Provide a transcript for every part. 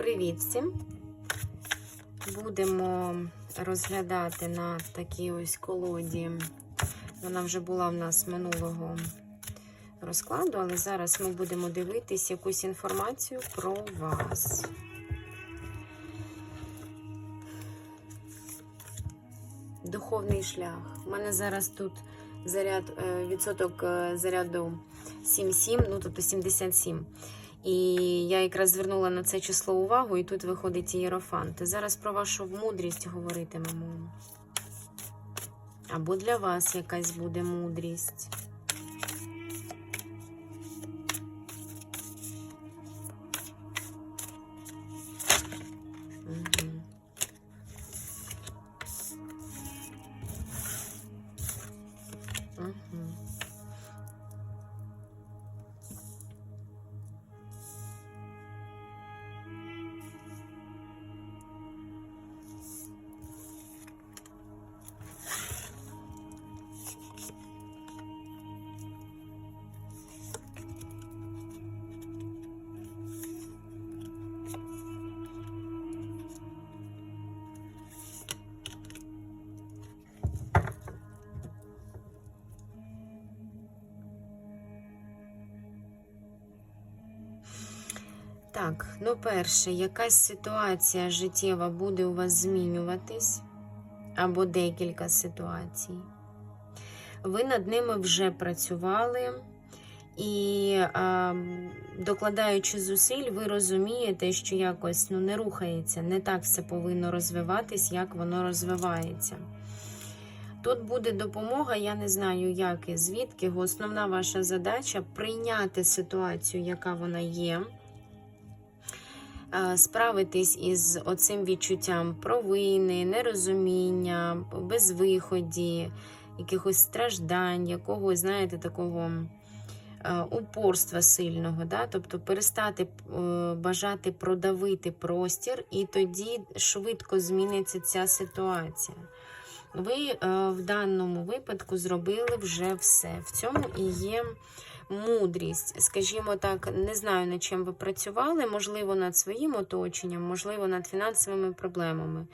Привіт всім! Будемо розглядати на такій ось колоді. Вона вже була в нас минулого розкладу, але зараз ми будемо дивитись якусь інформацію про вас. Духовний шлях. У мене зараз тут заряд, е, відсоток е, заряду 7,7, ну тобто 77. І я якраз звернула на це число увагу, і тут виходить ієрофант. Зараз про вашу мудрість говоритимемо. Або для вас якась буде мудрість. Мгм. Так, ну перше, якась ситуація життєва буде у вас змінюватись, або декілька ситуацій. Ви над ними вже працювали, і а, докладаючи зусиль, ви розумієте, що якось ну, не рухається, не так все повинно розвиватись, як воно розвивається. Тут буде допомога, я не знаю, як і звідки. Основна ваша задача прийняти ситуацію, яка вона є справитись із оцим відчуттям провини, нерозуміння, безвиході, якихось страждань, якогось, знаєте, такого упорства сильного. Да? Тобто перестати е, бажати продавити простір, і тоді швидко зміниться ця ситуація. Ви е, в даному випадку зробили вже все. В цьому і є мудрість, скажімо так, не знаю, над чим ви працювали, можливо, над своїм оточенням, можливо, над фінансовими проблемами,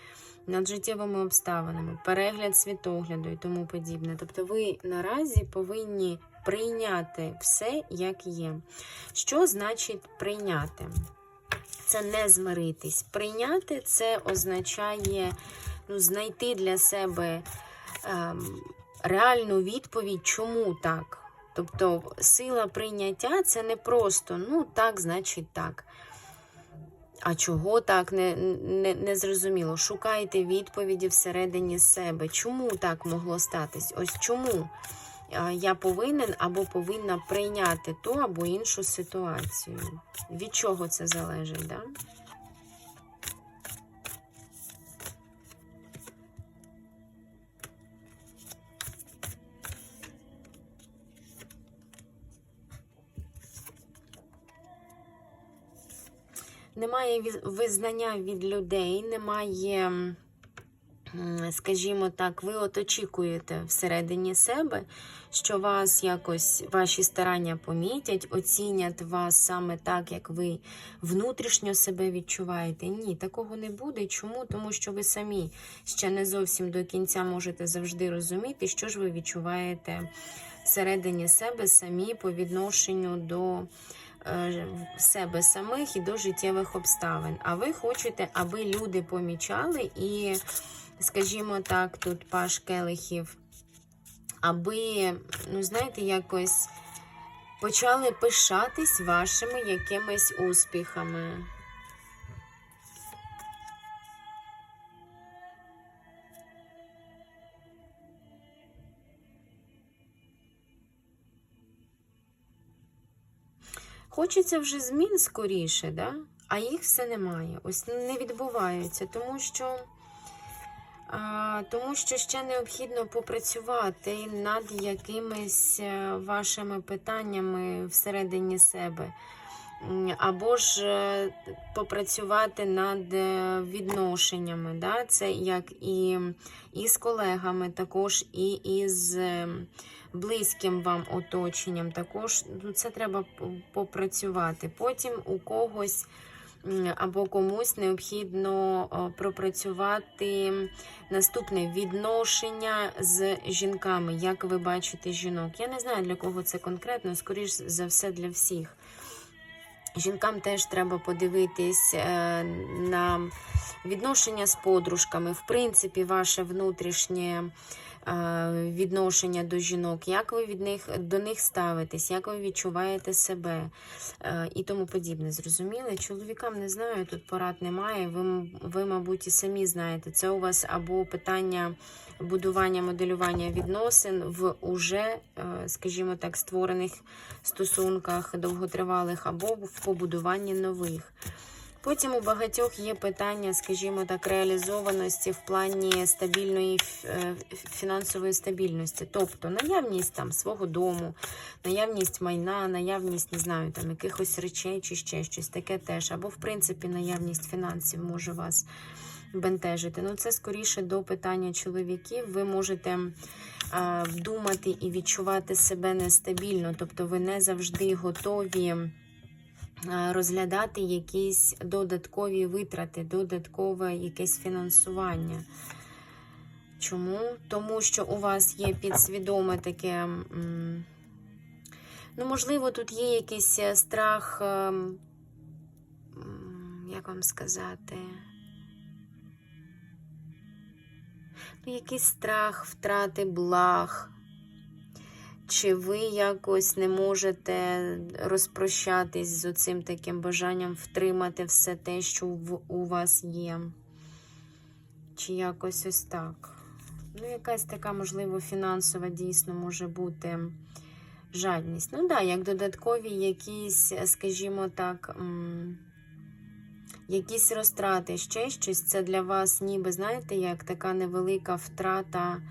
над життєвими обставинами, перегляд світогляду і тому подібне. Тобто, ви наразі повинні прийняти все, як є. Що значить прийняти? Це не змиритись. Прийняти це означає ну, знайти для себе ем, реальну відповідь, чому так. Тобто сила прийняття це не просто, ну так, значить так. А чого так, не, не, не зрозуміло. Шукайте відповіді всередині себе. Чому так могло статись? Ось чому я повинен або повинна прийняти ту або іншу ситуацію. Від чого це залежить? Да? Немає визнання від людей, немає, скажімо так, ви от очікуєте всередині себе, що вас якось ваші старання помітять, оцінять вас саме так, як ви внутрішньо себе відчуваєте. Ні, такого не буде. Чому? Тому що ви самі ще не зовсім до кінця можете завжди розуміти, що ж ви відчуваєте всередині себе самі по відношенню до. Е, себе самих і до життєвих обставин. А ви хочете, аби люди помічали і, скажімо так, тут паш келихів, аби, ну, знаєте, якось почали пишатись вашими якимись успіхами. Хочеться вже змін скоріше, да? а їх все немає. Ось не відбувається, тому що а, тому що ще необхідно попрацювати над якимись е, вашими питаннями всередині себе. Або ж е, попрацювати над е, відношеннями. Да? Це як і, і з колегами, також і із близьким вам оточенням. Також ну, це треба попрацювати. Потім у когось або комусь необхідно пропрацювати наступне відношення з жінками, як ви бачите жінок. Я не знаю, для кого це конкретно, скоріш за все для всіх. Жінкам теж треба подивитись е, на відношення з подружками, в принципі, ваше внутрішнє відношення до жінок, як ви від них до них ставитесь, як ви відчуваєте себе е, і тому подібне. Зрозуміли? Чоловікам не знаю, тут порад немає. Ви, ви, мабуть, і самі знаєте, це у вас або питання будування, моделювання відносин в уже, е, скажімо так, створених стосунках довготривалих, або в побудуванні нових. Потім у багатьох є питання, скажімо так, реалізованості в плані стабільної е, фінансової стабільності, тобто наявність там свого дому, наявність майна, наявність, не знаю, там якихось речей чи ще щось таке теж, або в принципі наявність фінансів може вас бентежити. Ну, це скоріше до питання чоловіків. Ви можете а, думати і відчувати себе нестабільно, тобто ви не завжди готові розглядати якісь додаткові витрати, додаткове якесь фінансування. Чому? Тому що у вас є підсвідоме таке. Ну, можливо, тут є якийсь е, страх, ем, як вам сказати, ну, якийсь страх втрати благ. Чи ви якось не можете розпрощатись з оцим таким бажанням втримати все те, що у вас є? Чи якось ось так? Ну, якась така, можливо, фінансова дійсно може бути жадність. Ну да, як додаткові якісь, скажімо так, якісь розтрати, ще щось. Це для вас, ніби, знаєте, як така невелика втрата,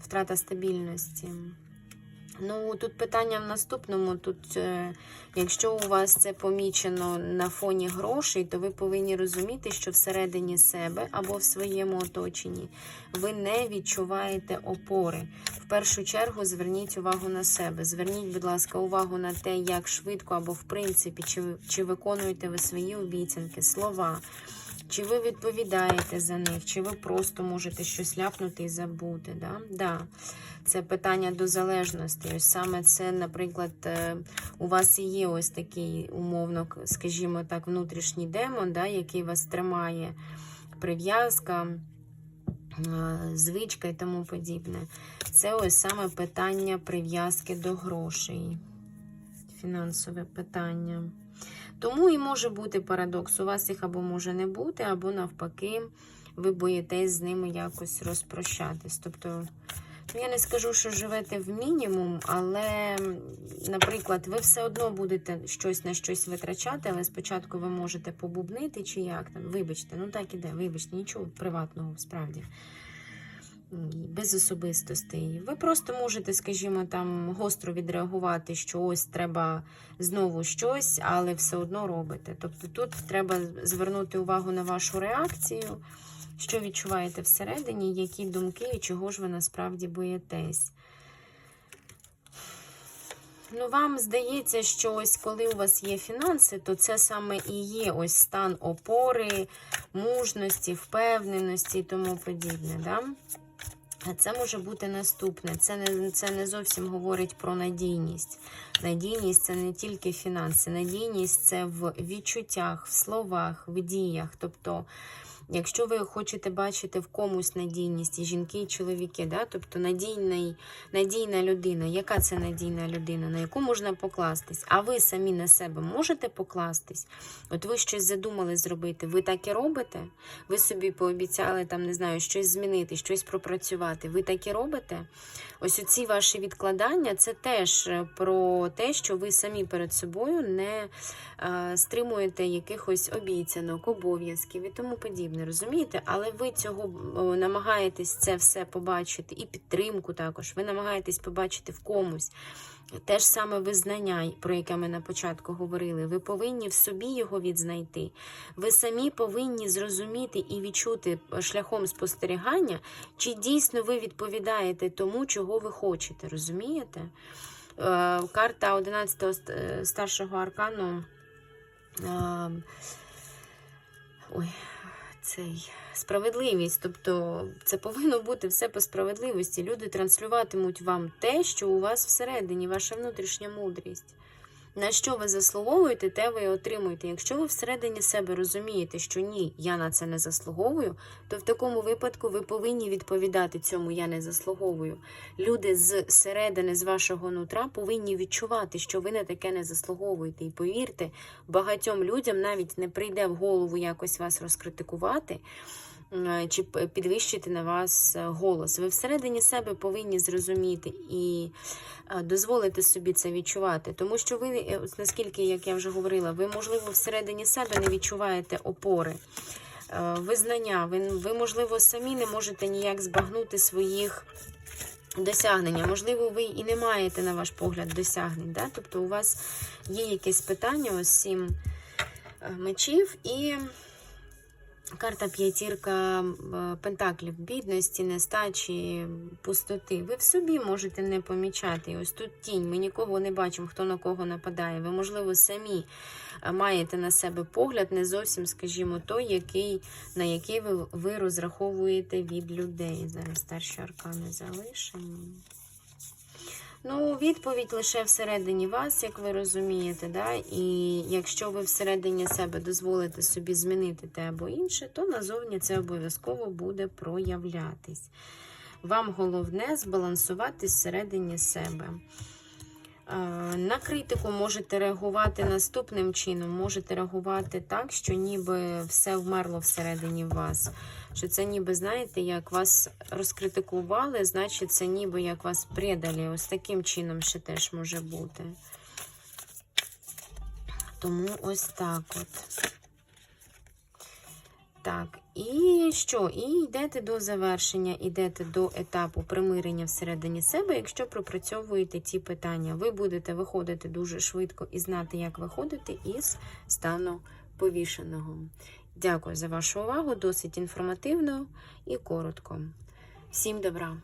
втрата стабільності. Ну, тут питання в наступному. Тут, е, якщо у вас це помічено на фоні грошей, то ви повинні розуміти, що всередині себе або в своєму оточенні ви не відчуваєте опори. В першу чергу зверніть увагу на себе. Зверніть, будь ласка, увагу на те, як швидко або в принципі, чи, чи виконуєте ви свої обіцянки, слова. Чи ви відповідаєте за них, чи ви просто можете щось ляпнути і забути? Да? Да. Це питання до залежності. Ось саме це, наприклад, е, у вас і є ось такий умовно, скажімо так, внутрішній демон, да, який вас тримає, прив'язка, звичка і тому подібне. Це ось саме питання прив'язки до грошей. Фінансове питання. Тому і може бути парадокс. У вас їх або може не бути, або навпаки, ви боїтесь з ними якось розпрощатись. Тобто, я не скажу, що живете в мінімум, але, наприклад, ви все одно будете щось на щось витрачати, але спочатку ви можете побубнити чи як там. Вибачте, ну так іде, вибачте, нічого приватного справді. Без особистостей. Ви просто можете, скажімо, там гостро відреагувати, що ось треба знову щось, але все одно робите. Тобто тут треба звернути увагу на вашу реакцію, що відчуваєте всередині, які думки і чого ж ви насправді боїтесь. Ну, вам здається, що ось коли у вас є фінанси, то це саме і є ось стан опори, мужності, впевненості і тому подібне. Да? Це може бути наступне. Це не, це не зовсім говорить про надійність. Надійність це не тільки фінанси. Надійність це в відчуттях, в словах, в діях. Тобто, якщо ви хочете бачити в комусь надійність, і жінки, і чоловіки, да? тобто надійний, надійна людина, яка це надійна людина, на яку можна покластись, а ви самі на себе можете покластись? От ви щось задумали зробити, ви так і робите? Ви собі пообіцяли там, не знаю, щось змінити, щось пропрацювати. Ви так і робите? Ось оці ваші відкладання це теж е, про те, що ви самі перед собою не е, стримуєте якихось обіцянок, обов'язків і тому подібне. Розумієте? Але ви цього намагаєтесь це все побачити, і підтримку також. Ви намагаєтесь побачити в комусь. Те ж саме визнання, про яке ми на початку говорили, ви повинні в собі його відзнайти. Ви самі повинні зрозуміти і відчути шляхом спостерігання, чи дійсно ви відповідаєте тому, чого ви хочете. Розумієте? Е, Карта 11-го е, старшого аркану ой, цей справедливість. Тобто це повинно бути все по справедливості. Люди транслюватимуть вам те, що у вас всередині, ваша внутрішня мудрість. На що ви заслуговуєте, те ви і отримуєте. Якщо ви всередині себе розумієте, що ні, я на це не заслуговую, то в такому випадку ви повинні відповідати цьому я не заслуговую. Люди з середини, з вашого нутра повинні відчувати, що ви на таке не заслуговуєте. І повірте, багатьом людям навіть не прийде в голову якось вас розкритикувати. Е, Чи підвищити на вас е, голос. Ви всередині себе повинні зрозуміти і е, дозволити собі це відчувати. Тому що ви, наскільки, як я вже говорила, ви, можливо, всередині себе не відчуваєте опори, визнання. Ви, ви, можливо, самі не можете ніяк збагнути своїх досягнення. Можливо, ви і не маєте, на ваш погляд, досягнень. Да? Тобто у вас є якесь питання, ось сім мечів і. Карта п'ятірка е, пентаклів, бідності, нестачі, пустоти. Ви в собі можете не помічати. Ось тут тінь. Ми нікого не бачимо, хто на кого нападає. Ви, можливо, самі е, маєте на себе погляд, не зовсім, скажімо, той, який, на який ви, ви розраховуєте від людей. Зараз старші аркани залишимо. Ну, відповідь лише всередині вас, як ви розумієте, да? і якщо ви всередині себе дозволите собі змінити те або інше, то назовні це обов'язково буде проявлятись. Вам головне збалансувати всередині себе. На критику можете реагувати наступним чином. Можете реагувати так, що ніби все вмерло всередині вас. Що це ніби, знаєте, як вас розкритикували, значить, це ніби як вас предалі. Ось таким чином ще теж може бути. Тому ось так от. Так, і що? І йдете до завершення, йдете до етапу примирення всередині себе, якщо пропрацьовуєте ці питання. Ви будете виходити дуже швидко і знати, як виходити із стану повішеного. Дякую за вашу увагу, досить інформативно і коротко. Всім добра!